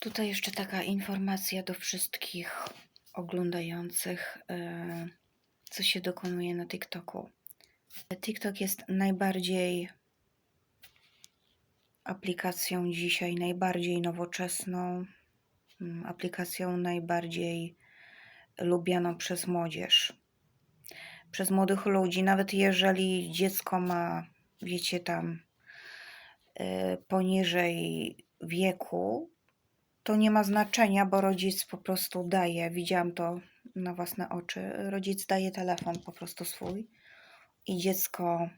Tutaj jeszcze taka informacja do wszystkich oglądających, e, co się dokonuje na TikToku. TikTok jest najbardziej aplikacją dzisiaj, najbardziej nowoczesną, mm, aplikacją najbardziej lubianą przez młodzież. Przez młodych ludzi, nawet jeżeli dziecko ma, wiecie, tam e, poniżej wieku, to nie ma znaczenia, bo rodzic po prostu daje, widziałam to na własne oczy, rodzic daje telefon po prostu swój i dziecko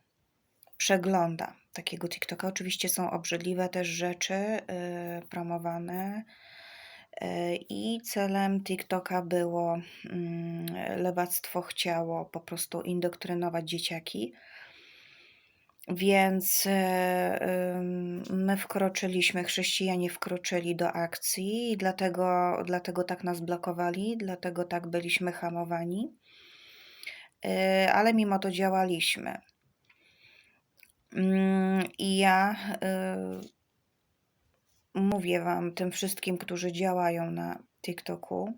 przegląda takiego TikToka. Oczywiście są obrzydliwe też rzeczy yy, promowane. yy, I celem TikToka było, yy, lewactwo chciało po prostu indoktrynować dzieciaki. Więc e, my wkroczyliśmy, chrześcijanie wkroczyli do akcji i dlatego, dlatego tak nas blokowali, dlatego tak byliśmy hamowani. E, Ale mimo to działaliśmy. Mm, I ja y, mówię Wam, tym wszystkim, którzy działają na TikToku,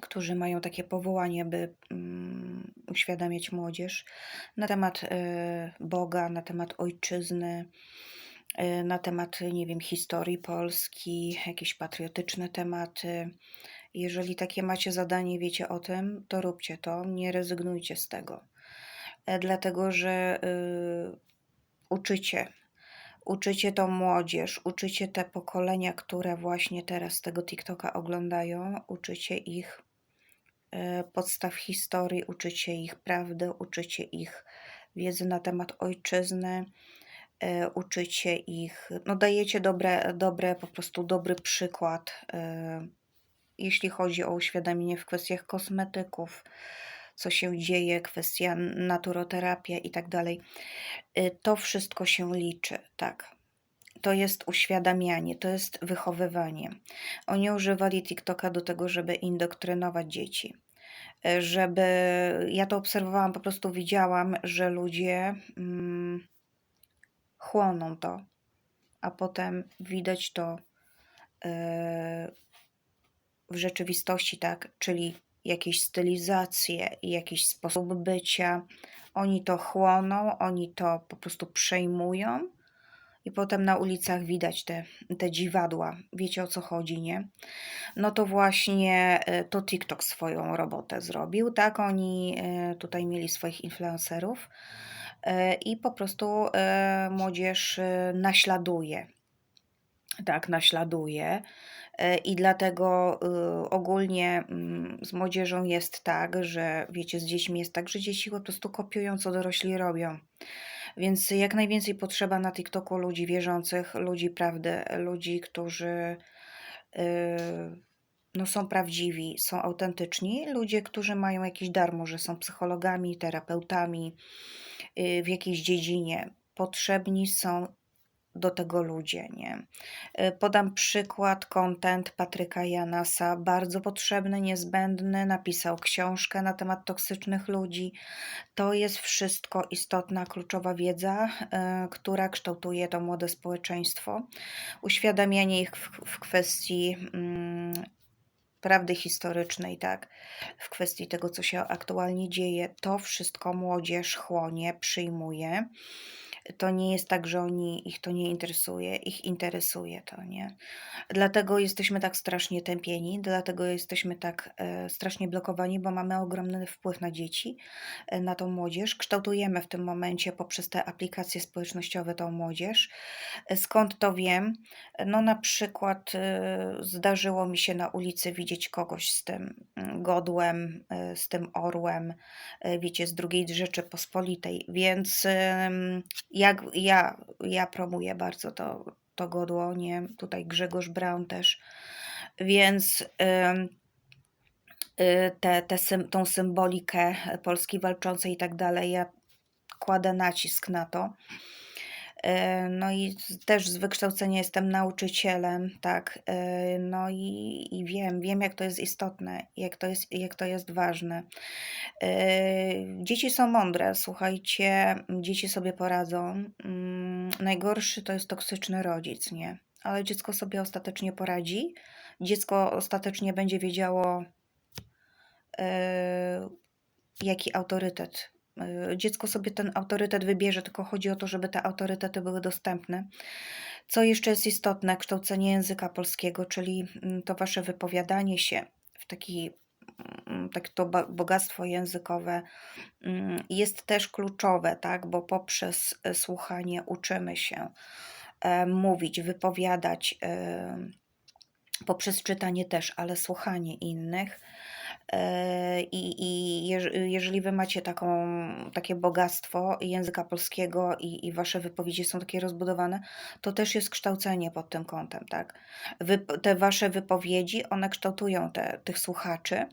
którzy mają takie powołanie, by mm, uświadamiać młodzież na temat y, Boga, na temat ojczyzny, y, na temat, nie wiem, historii Polski, jakieś patriotyczne tematy. Jeżeli takie macie zadanie, wiecie o tym, to róbcie to, nie rezygnujcie z tego. E, Dlatego, że y, uczycie, uczycie tą młodzież, uczycie te pokolenia, które właśnie teraz tego TikToka oglądają, uczycie ich podstaw historii, uczycie ich prawdy, uczycie ich wiedzy na temat ojczyzny, e, uczycie ich, no dajecie dobre, dobre, po prostu dobry przykład, e, jeśli chodzi o uświadomienie w kwestiach kosmetyków, co się dzieje, kwestia naturoterapia i tak dalej. To wszystko się liczy, tak. To jest uświadamianie, to jest wychowywanie. Oni używali TikToka do tego, żeby indoktrynować dzieci. Y, Żeby, ja to obserwowałam, po prostu widziałam, że ludzie mm, chłoną to, a potem widać to y, w rzeczywistości, tak, czyli jakieś stylizacje jakiś sposób bycia. Oni to chłoną, oni to po prostu przejmują i potem na ulicach widać te, te dziwadła. Wiecie o co chodzi, nie? No to właśnie e, to TikTok swoją robotę zrobił, tak? Oni e, tutaj mieli swoich influencerów e, i po prostu młodzież naśladuje. Tak, naśladuje. I dlatego ogólnie mm, z młodzieżą jest tak, że wiecie, z dziećmi jest tak, że dzieci po prostu kopiują, co dorośli robią. Więc jak najwięcej potrzeba na TikToku ludzi wierzących, ludzi prawdy, ludzi, którzy y, no, są prawdziwi, są autentyczni, ludzie, którzy mają jakiś dar, może są psychologami, terapeutami y, w jakiejś dziedzinie. Potrzebni są do tego ludzie, nie? Y, Podam przykład, content Patryka Janasa, bardzo potrzebny, niezbędny, napisał książkę na temat toksycznych ludzi. To jest wszystko istotna, kluczowa wiedza, y, która kształtuje to młode społeczeństwo. Uświadamianie ich w, w kwestii mm, prawdy historycznej, tak, w kwestii tego, co się aktualnie dzieje, to wszystko młodzież chłonie, przyjmuje to nie jest tak, że oni ich to nie interesuje, ich interesuje to, nie? Dlatego jesteśmy tak strasznie tępieni, dlatego jesteśmy tak e, strasznie blokowani, bo mamy ogromny wpływ na dzieci, e, na tą młodzież. Kształtujemy w tym momencie poprzez te aplikacje społecznościowe tą młodzież. E, Skąd to wiem? No na przykład e, zdarzyło mi się na ulicy widzieć kogoś z tym mm, godłem, e, z tym orłem, e, wiecie, z drugiej Rzeczypospolitej, więc jak ja, ja promuję bardzo to, to godło, nie? Tutaj Grzegorz Braun też, więc ym, y, te, te tą symbolikę Polski walczącej i tak dalej, ja kładę nacisk na to. E, No i też z wykształcenia jestem nauczycielem, tak. e, No i, i wiem, wiem jak to jest istotne, jak to jest, jak to jest ważne. E, Dzieci są mądre, słuchajcie, dzieci sobie poradzą. Mm, Najgorszy to jest toksyczny rodzic, nie? ale dziecko sobie ostatecznie poradzi. Dziecko ostatecznie będzie wiedziało, jaki autorytet. E, dziecko sobie ten autorytet wybierze, tylko chodzi o to, żeby te autorytety były dostępne. Co jeszcze jest istotne, kształcenie języka polskiego, czyli mm, to wasze wypowiadanie się w taki mm, tak to bogactwo językowe mm, jest też kluczowe, tak? bo poprzez e, słuchanie uczymy się e, mówić, wypowiadać, e, poprzez czytanie też, ale słuchanie innych. I, i jeż- jeżeli wy macie taką, takie bogactwo języka polskiego i, i wasze wypowiedzi są takie rozbudowane, to też jest kształcenie pod tym kątem, tak? Wy, te wasze wypowiedzi, one kształtują te, tych słuchaczy.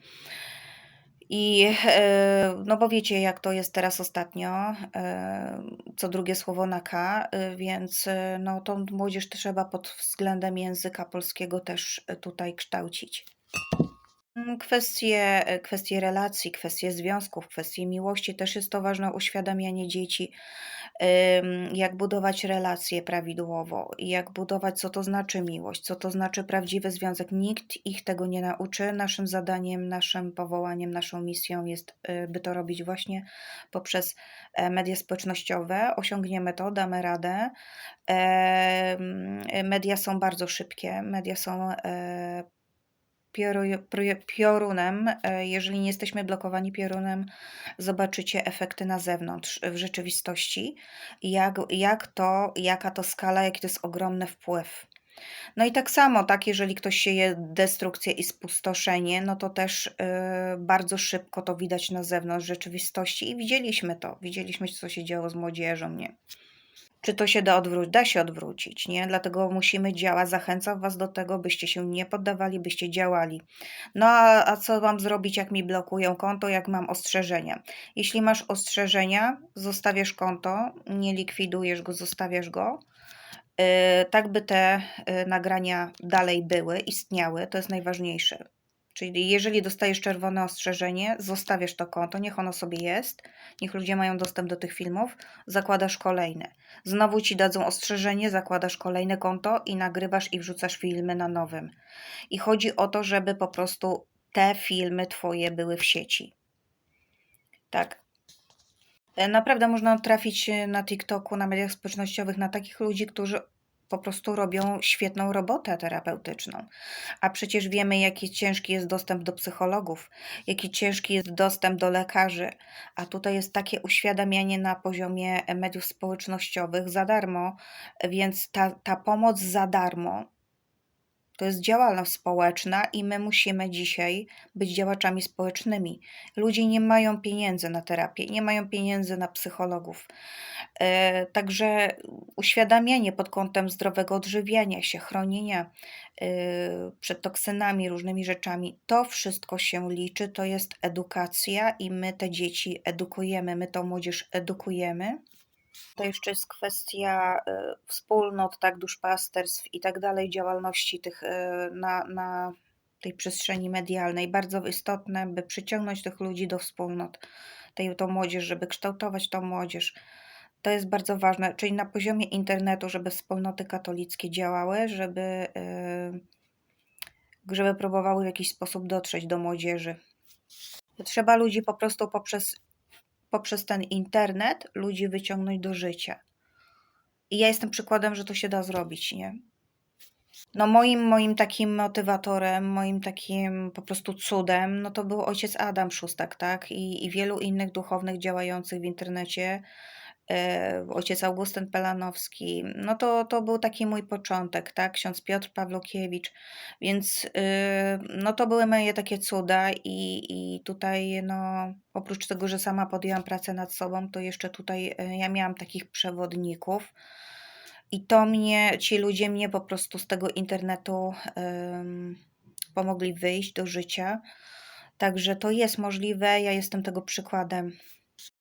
I e, no bo wiecie, jak to jest teraz ostatnio, e, co drugie słowo na K, e, więc no tą młodzież trzeba pod względem języka polskiego też tutaj kształcić. Mm, Kwestie, e, kwestie relacji, kwestie związków, kwestie miłości też jest to ważne uświadamianie dzieci, jak budować relacje prawidłowo, jak budować, co to znaczy miłość, co to znaczy prawdziwy związek. Nikt ich tego nie nauczy. Naszym zadaniem, naszym powołaniem, naszą misją jest, y, by to robić właśnie poprzez e, media społecznościowe. Osiągniemy to, damy radę. Media są bardzo szybkie, media są e, piorunem, e, jeżeli nie jesteśmy blokowani piorunem, zobaczycie efekty na zewnątrz, w rzeczywistości, jak, jak to, jaka to skala, jaki to jest ogromny wpływ. No i tak samo, tak, jeżeli ktoś sieje destrukcję i spustoszenie, no to też y, bardzo szybko to widać na zewnątrz rzeczywistości i widzieliśmy to, widzieliśmy, co się działo z młodzieżą, nie? Czy to się da odwrócić? Da się odwrócić, nie? Dlatego musimy działać. Zachęcam Was do tego, byście się nie poddawali, byście działali. No a, a co mam zrobić, jak mi blokują konto, jak mam ostrzeżenia? Jeśli masz ostrzeżenia, zostawiasz konto, nie likwidujesz go, zostawiasz go. Yy, tak by te yy, nagrania dalej były, istniały, to jest najważniejsze. Czyli jeżeli dostajesz czerwone ostrzeżenie, zostawiasz to konto, niech ono sobie jest, niech ludzie mają dostęp do tych filmów, zakładasz kolejne. Znowu ci dadzą ostrzeżenie, zakładasz kolejne konto i nagrywasz i wrzucasz filmy na nowym. I chodzi o to, żeby po prostu te filmy twoje były w sieci. Tak. E, Naprawdę można trafić e, na TikToku, na mediach społecznościowych na takich ludzi, którzy po prostu robią świetną robotę terapeutyczną. A przecież wiemy, jaki ciężki jest dostęp do psychologów, jaki ciężki jest dostęp do lekarzy. A tutaj jest takie uświadamianie na poziomie mediów społecznościowych za darmo, więc ta, ta pomoc za darmo to jest działalność społeczna i my musimy dzisiaj być działaczami społecznymi. Ludzie nie mają pieniędzy na terapię, nie mają pieniędzy na psychologów. E, Także uświadamianie pod kątem zdrowego odżywiania się, chronienia e, przed toksynami, różnymi rzeczami, to wszystko się liczy, to jest edukacja i my te dzieci edukujemy, my tą młodzież edukujemy. To jeszcze jest kwestia y, wspólnot, tak, duszpasterstw i tak dalej, działalności tych y, na, na tej przestrzeni medialnej. Bardzo istotne, by przyciągnąć tych ludzi do wspólnot, tej, tą młodzież, żeby kształtować tą młodzież. To jest bardzo ważne, czyli na poziomie internetu, żeby wspólnoty katolickie działały, żeby, y, żeby próbowały w jakiś sposób dotrzeć do młodzieży. Trzeba ludzi po prostu poprzez poprzez ten internet ludzi wyciągnąć do życia. I ja jestem przykładem, że to się da zrobić, nie? No moim, moim takim motywatorem, moim takim po prostu cudem, no to był ojciec Adam Szustak, tak? I, i wielu innych duchownych działających w internecie, ojciec Augustyn Pelanowski, no to, to był taki mój początek, tak? Ksiądz Piotr Pawlukiewicz, więc y, no to były moje takie cuda i, i tutaj no oprócz tego, że sama podjęłam pracę nad sobą, to jeszcze tutaj y, ja miałam takich przewodników i to mnie, ci ludzie mnie po prostu z tego internetu ym, pomogli wyjść do życia. Także to jest możliwe, ja jestem tego przykładem.